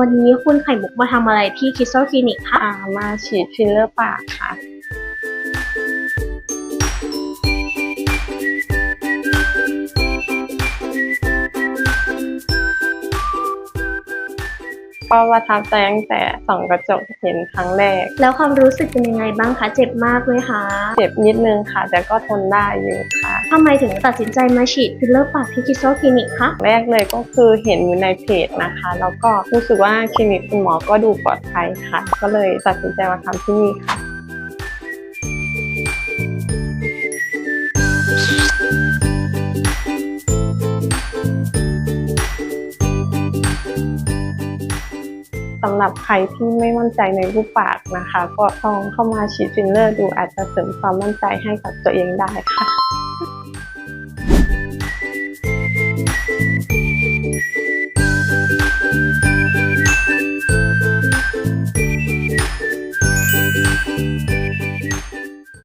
วันนี้คุณไข่มุกมาทำอะไรที่คิสโซคลินิกคะ อ่ามาฉีดฟิลเลอร์ปากค่ะ ก็ประทับใจตั้งแต่ส่องกระจกเห็นครั้งแรก แล้วความรู้สึกเป็นยังไงบ้างคะ เจ็บมากไหมคะ เจ็บนิดนึงค่ะ แต่ก็ทนได้อยู่ค่ะทำไมถึงตัดสินใจมาฉีดฟิลเลอร์ปากที่คิสโซคลินิกคะแรกเลยก็คือเห็นอยู่ในเพจนะคะ แล้วก็รู้สึกว่าคลินิกคุณหมอก็ดูปลอดภัยค่ะ ก็เลยตัดสินใจมาทำที่นี่ค่ะ สำหรับใครที่ไม่มั่นใจในรูปปากนะคะ ก็ลองเข้ามาฉีดฟิลเลอร์ดูอาจจะเสริมความมั่นใจให้กับตัวเองได้ค่ะ